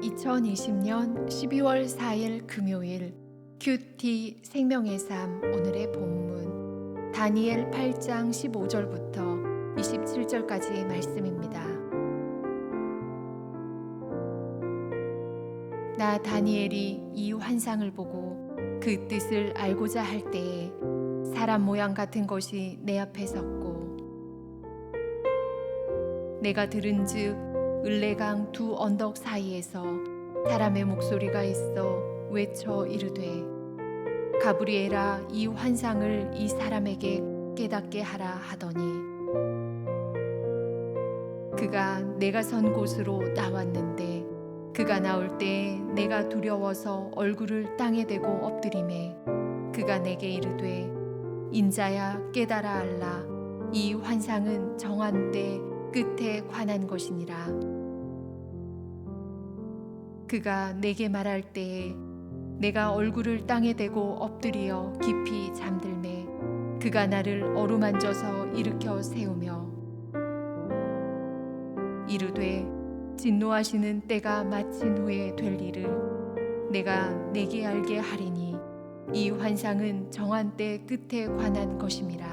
(2020년 12월 4일) 금요일 큐티 생명의 삶 오늘의 본문 다니엘 8장 15절부터 27절까지의 말씀입니다. 나 다니엘이 이 환상을 보고 그 뜻을 알고자 할 때에 사람 모양 같은 것이 내 앞에 섰고 내가 들은즉 을레강 두 언덕 사이에서 사람의 목소리가 있어 외쳐 이르되 가브리엘아 이 환상을 이 사람에게 깨닫게 하라 하더니 그가 내가 선 곳으로 나왔는데 그가 나올 때 내가 두려워서 얼굴을 땅에 대고 엎드림에 그가 내게 이르되 인자야 깨달아 알라. 이 환상은 정한 때 끝에 관한 것이니라. 그가 내게 말할 때에 내가 얼굴을 땅에 대고 엎드려 깊이 잠들매 그가 나를 어루만져서 일으켜 세우며 이르되 진노하시는 때가 마친 후에 될 일을 내가 내게 알게 하리니 이 환상은 정한 때 끝에 관한 것임이라.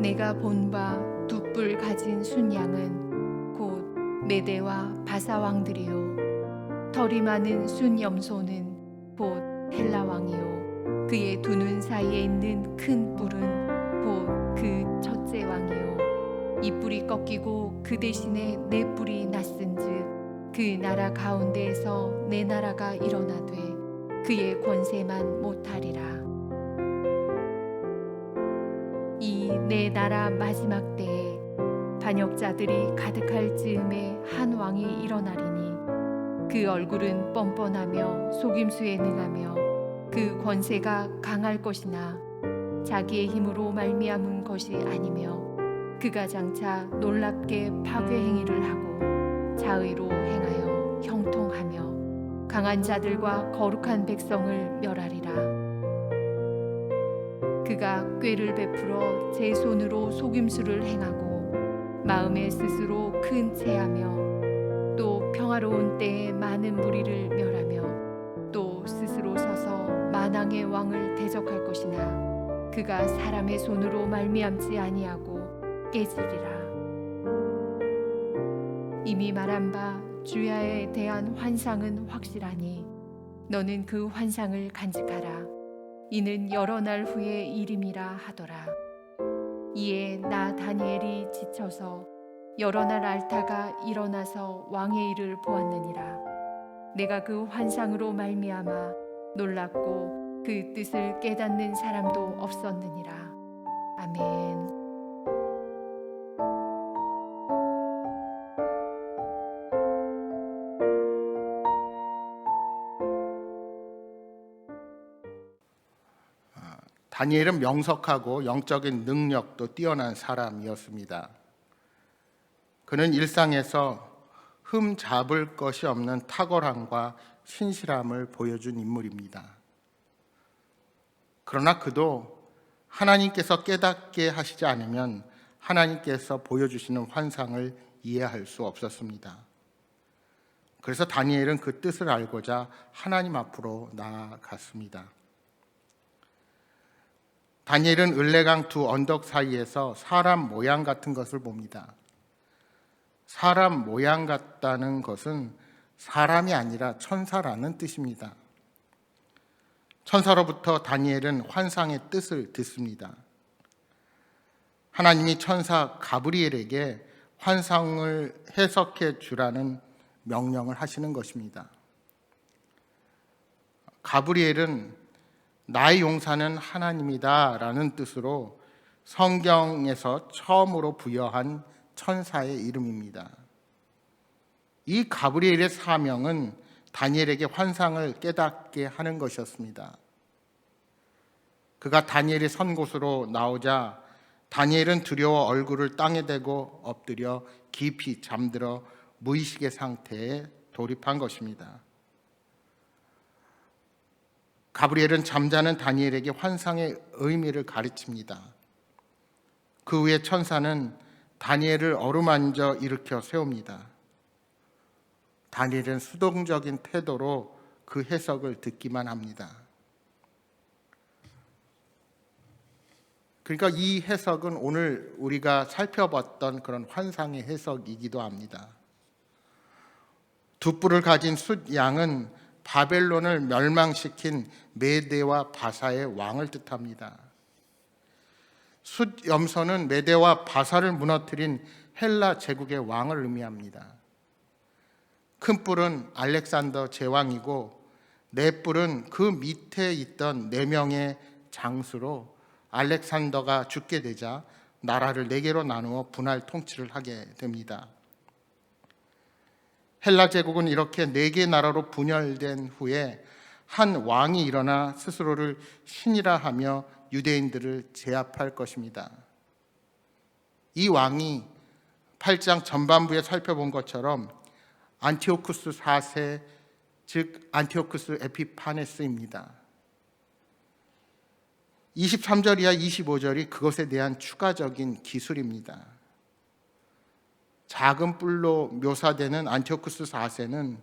내가 본 바 두 뿔 가진 순양은 곧 메대와 바사 왕들이요. 털이 많은 순 염소는 곧 헬라 왕이요. 그의 두 눈 사이에 있는 큰 뿔은 이 뿔이 꺾이고 그 대신에 내 뿔이 났은즉 그 나라 가운데에서 내 나라가 일어나되 그의 권세만 못하리라. 이 내 나라 마지막 때에 반역자들이 가득할 즈음에 한 왕이 일어나리니 그 얼굴은 뻔뻔하며 속임수에 능하며 그 권세가 강할 것이나 자기의 힘으로 말미암은 것이 아니며 그가 장차 놀랍게 파괴 행위를 하고 자의로 행하여 형통하며 강한 자들과 거룩한 백성을 멸하리라. 그가 꾀를 베풀어 제 손으로 속임수를 행하고 마음에 스스로 큰 체하며 또 평화로운 때에 많은 무리를 멸하며 또 스스로 서서 만왕의 왕을 대적할 것이나 그가 사람의 손으로 말미암지 아니하고 깨지리라 이미 말한 바 주야에 대한 환상은 확실하니 너는 그 환상을 간직하라 이는 여러 날 후의 일임이라 하더라. 이에 나 다니엘이 지쳐서 여러 날 앓다가 일어나서 왕의 일을 보았느니라. 내가 그 환상으로 말미암아 놀랍고 그 뜻을 깨닫는 사람도 없었느니라. 아멘. 다니엘은 명석하고 영적인 능력도 뛰어난 사람이었습니다. 그는 일상에서 흠 잡을 것이 없는 탁월함과 신실함을 보여준 인물입니다. 그러나 그도 하나님께서 깨닫게 하시지 않으면 하나님께서 보여주시는 환상을 이해할 수 없었습니다. 그래서 다니엘은 그 뜻을 알고자 하나님 앞으로 나아갔습니다. 다니엘은 을레강 두 언덕 사이에서 사람 모양 같은 것을 봅니다. 사람 모양 같다는 것은 사람이 아니라 천사라는 뜻입니다. 천사로부터 다니엘은 환상의 뜻을 듣습니다. 하나님이 천사 가브리엘에게 환상을 해석해 주라는 명령을 하시는 것입니다. 가브리엘은 나의 용사는 하나님이다라는 뜻으로 성경에서 처음으로 부여한 천사의 이름입니다. 이 가브리엘의 사명은 다니엘에게 환상을 깨닫게 하는 것이었습니다. 그가 다니엘의 선 곳으로 나오자 다니엘은 두려워 얼굴을 땅에 대고 엎드려 깊이 잠들어 무의식의 상태에 돌입한 것입니다. 가브리엘은 잠자는 다니엘에게 환상의 의미를 가르칩니다. 그 후에 천사는 다니엘을 어루만져 일으켜 세웁니다. 다니엘은 수동적인 태도로 그 해석을 듣기만 합니다. 그러니까 이 해석은 오늘 우리가 살펴봤던 그런 환상의 해석이기도 합니다. 두 뿔을 가진 숫 양은 바벨론을 멸망시킨 메대와 바사의 왕을 뜻합니다. 숫 염소는 메대와 바사를 무너뜨린 헬라 제국의 왕을 의미합니다. 큰 뿔은 알렉산더 제왕이고 네 뿔은 그 밑에 있던 네 명의 장수로 알렉산더가 죽게 되자 나라를 네 개로 나누어 분할 통치를 하게 됩니다. 헬라 제국은 이렇게 네 개 나라로 분열된 후에 한 왕이 일어나 스스로를 신이라 하며 유대인들을 제압할 것입니다. 이 왕이 8장 전반부에 살펴본 것처럼 안티오쿠스 4세 즉 안티오쿠스 에피파네스입니다. 23절 이하 25절이 그것에 대한 추가적인 기술입니다. 작은 뿔로 묘사되는 안티오쿠스 4세는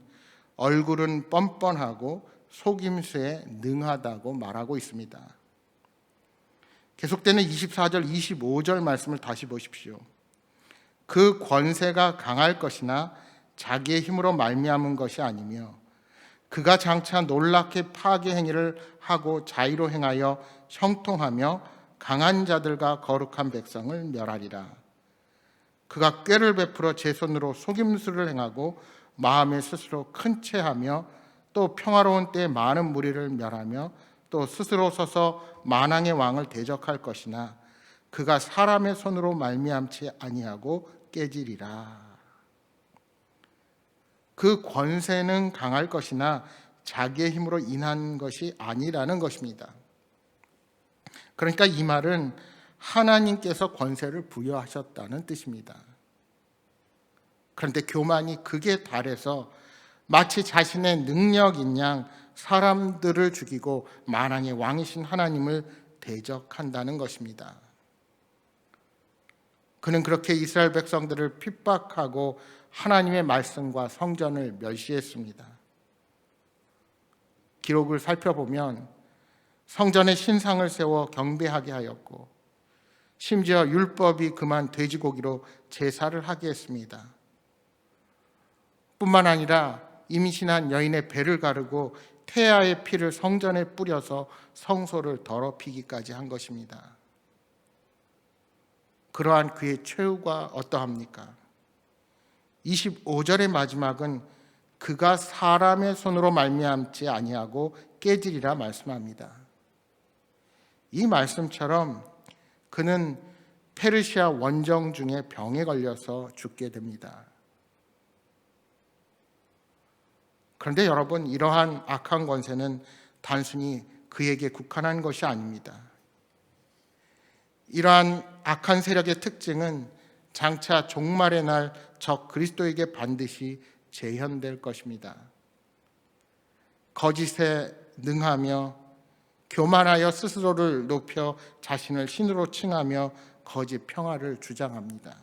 얼굴은 뻔뻔하고 속임수에 능하다고 말하고 있습니다. 계속되는 24절, 25절 말씀을 다시 보십시오. 그 권세가 강할 것이나 자기의 힘으로 말미암은 것이 아니며 그가 장차 놀랍게 파괴 행위를 하고 자의로 행하여 형통하며 강한 자들과 거룩한 백성을 멸하리라. 그가 꾀를 베풀어 제 손으로 속임수를 행하고 마음에 스스로 큰 채하며 또 평화로운 때에 많은 무리를 멸하며 또 스스로 서서 만왕의 왕을 대적할 것이나 그가 사람의 손으로 말미암지 아니하고 깨지리라. 그 권세는 강할 것이나 자기의 힘으로 인한 것이 아니라는 것입니다. 그러니까 이 말은 하나님께서 권세를 부여하셨다는 뜻입니다. 그런데 교만이 극에 달해서 마치 자신의 능력인 양 사람들을 죽이고 만왕의 왕이신 하나님을 대적한다는 것입니다. 그는 그렇게 이스라엘 백성들을 핍박하고 하나님의 말씀과 성전을 멸시했습니다. 기록을 살펴보면 성전에 신상을 세워 경배하게 하였고 심지어 율법이 그만 돼지고기로 제사를 하게 했습니다. 뿐만 아니라 임신한 여인의 배를 가르고 태아의 피를 성전에 뿌려서 성소를 더럽히기까지 한 것입니다. 그러한 그의 최후가 어떠합니까? 25절의 마지막은 그가 사람의 손으로 말미암지 아니하고 깨지리라 말씀합니다. 이 말씀처럼 그는 페르시아 원정 중에 병에 걸려서 죽게 됩니다. 그런데 여러분 이러한 악한 권세는 단순히 그에게 국한한 것이 아닙니다. 이러한 악한 세력의 특징은 장차 종말의 날 적 그리스도에게 반드시 재현될 것입니다. 거짓에 능하며 교만하여 스스로를 높여 자신을 신으로 칭하며 거짓 평화를 주장합니다.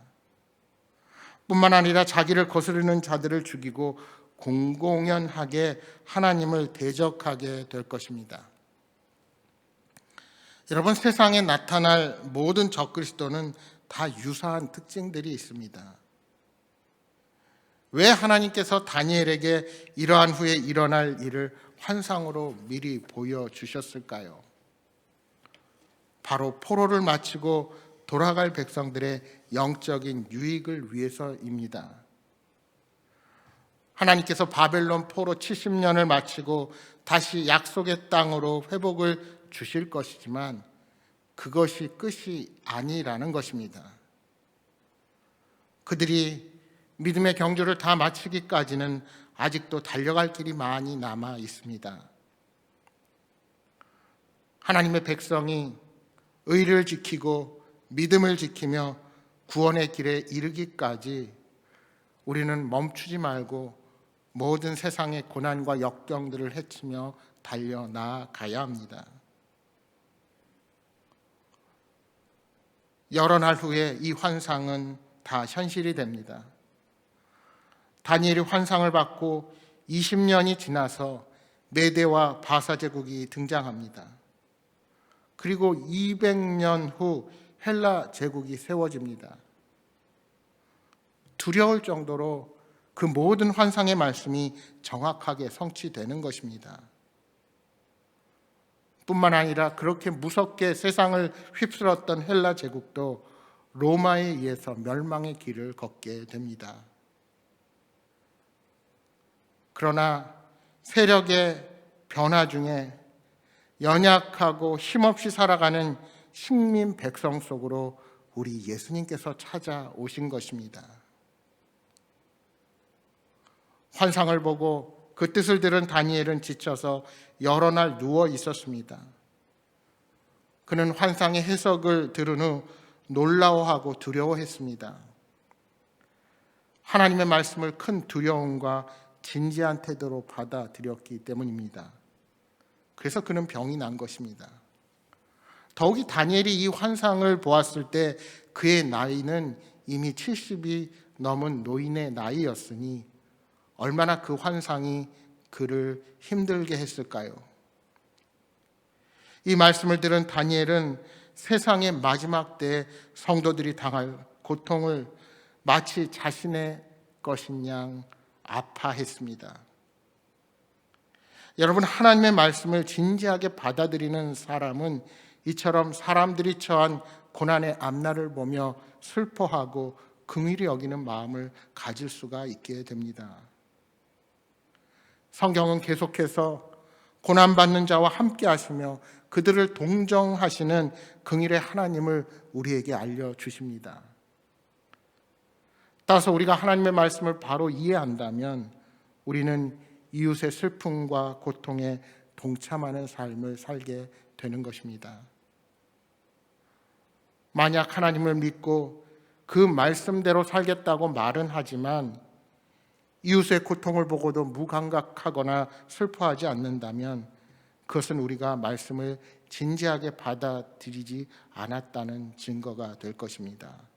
뿐만 아니라 자기를 거스르는 자들을 죽이고 공공연하게 하나님을 대적하게 될 것입니다. 여러분 세상에 나타날 모든 적그리스도는 다 유사한 특징들이 있습니다. 왜 하나님께서 다니엘에게 이러한 후에 일어날 일을 환상으로 미리 보여주셨을까요? 바로 포로를 마치고 돌아갈 백성들의 영적인 유익을 위해서입니다. 하나님께서 바벨론 포로 70년을 마치고 다시 약속의 땅으로 회복을 주실 것이지만 그것이 끝이 아니라는 것입니다. 그들이 믿음의 경주를 다 마치기까지는 아직도 달려갈 길이 많이 남아 있습니다. 하나님의 백성이 의를 지키고 믿음을 지키며 구원의 길에 이르기까지 우리는 멈추지 말고 모든 세상의 고난과 역경들을 헤치며 달려 나가야 합니다. 여러 날 후에 이 환상은 다 현실이 됩니다. 다니엘이 환상을 받고 20년이 지나서 메대와 바사 제국이 등장합니다. 그리고 200년 후 헬라 제국이 세워집니다. 두려울 정도로 그 모든 환상의 말씀이 정확하게 성취되는 것입니다. 뿐만 아니라 그렇게 무섭게 세상을 휩쓸었던 헬라 제국도 로마에 의해서 멸망의 길을 걷게 됩니다. 그러나 세력의 변화 중에 연약하고 힘없이 살아가는 식민 백성 속으로 우리 예수님께서 찾아오신 것입니다. 환상을 보고 그 뜻을 들은 다니엘은 지쳐서 여러 날 누워 있었습니다. 그는 환상의 해석을 들은 후 놀라워하고 두려워했습니다. 하나님의 말씀을 큰 두려움과 진지한 태도로 받아들였기 때문입니다. 그래서 그는 병이 난 것입니다. 더욱이 다니엘이 이 환상을 보았을 때 그의 나이는 이미 70이 넘은 노인의 나이였으니 얼마나 그 환상이 그를 힘들게 했을까요? 이 말씀을 들은 다니엘은 세상의 마지막 때에 성도들이 당할 고통을 마치 자신의 것인 양 아파했습니다. 여러분 하나님의 말씀을 진지하게 받아들이는 사람은 이처럼 사람들이 처한 고난의 앞날을 보며 슬퍼하고 긍휼히 여기는 마음을 가질 수가 있게 됩니다. 성경은 계속해서 고난 받는 자와 함께 하시며 그들을 동정하시는 긍일의 하나님을 우리에게 알려 주십니다. 따라서 우리가 하나님의 말씀을 바로 이해한다면 우리는 이웃의 슬픔과 고통에 동참하는 삶을 살게 되는 것입니다. 만약 하나님을 믿고 그 말씀대로 살겠다고 말은 하지만 이웃의 고통을 보고도 무감각하거나 슬퍼하지 않는다면 그것은 우리가 말씀을 진지하게 받아들이지 않았다는 증거가 될 것입니다.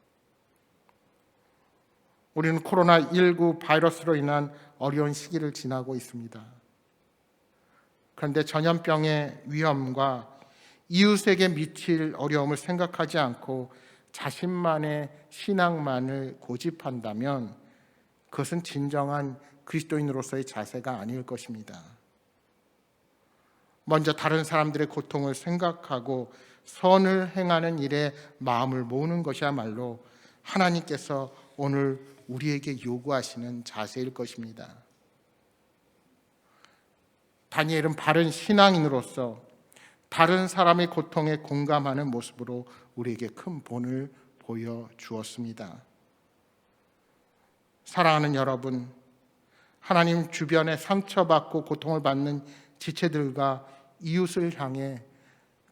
우리는 코로나19 바이러스로 인한 어려운 시기를 지나고 있습니다. 그런데 전염병의 위험과 이웃에게 미칠 어려움을 생각하지 않고 자신만의 신앙만을 고집한다면 그것은 진정한 그리스도인으로서의 자세가 아닐 것입니다. 먼저 다른 사람들의 고통을 생각하고 선을 행하는 일에 마음을 모으는 것이야말로 하나님께서 오늘 우리에게 요구하시는 자세일 것입니다. 다니엘은 바른 신앙인으로서 다른 사람의 고통에 공감하는 모습으로 우리에게 큰 본을 보여 주었습니다. 사랑하는 여러분, 하나님 주변에 상처받고 고통을 받는 지체들과 이웃을 향해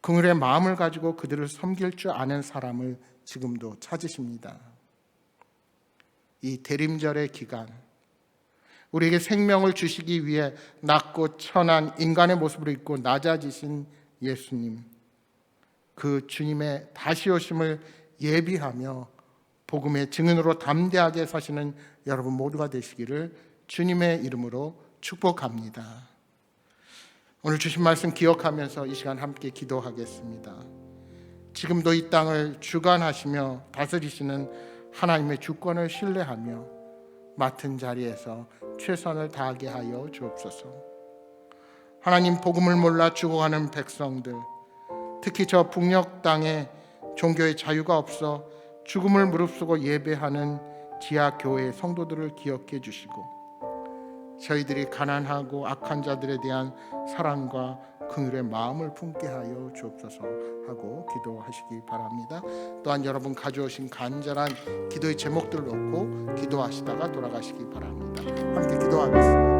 긍휼의 마음을 가지고 그들을 섬길 줄 아는 사람을 지금도 찾으십니다. 이 대림절의 기간, 우리에게 생명을 주시기 위해 낮고 천한 인간의 모습으로 있고 낮아지신 예수님, 그 주님의 다시 오심을 예비하며 복음의 증인으로 담대하게 사시는 여러분 모두가 되시기를 주님의 이름으로 축복합니다. 오늘 주신 말씀 기억하면서 이 시간 함께 기도하겠습니다. 지금도 이 땅을 주관하시며 다스리시는 하나님의 주권을 신뢰하며 맡은 자리에서 최선을 다하게 하여 주옵소서. 하나님 복음을 몰라 죽어가는 백성들, 특히 저 북녘 땅에 종교의 자유가 없어 죽음을 무릅쓰고 예배하는 지하 교회 성도들을 기억해 주시고 저희들이 가난하고 악한 자들에 대한 사랑과 긍휼의 마음을 품게 하여 주옵소서 하고 기도하시기 바랍니다. 또한 여러분 가져오신 간절한 기도의 제목들을 놓고 기도하시다가 돌아가시기 바랍니다. 함께 기도하겠습니다.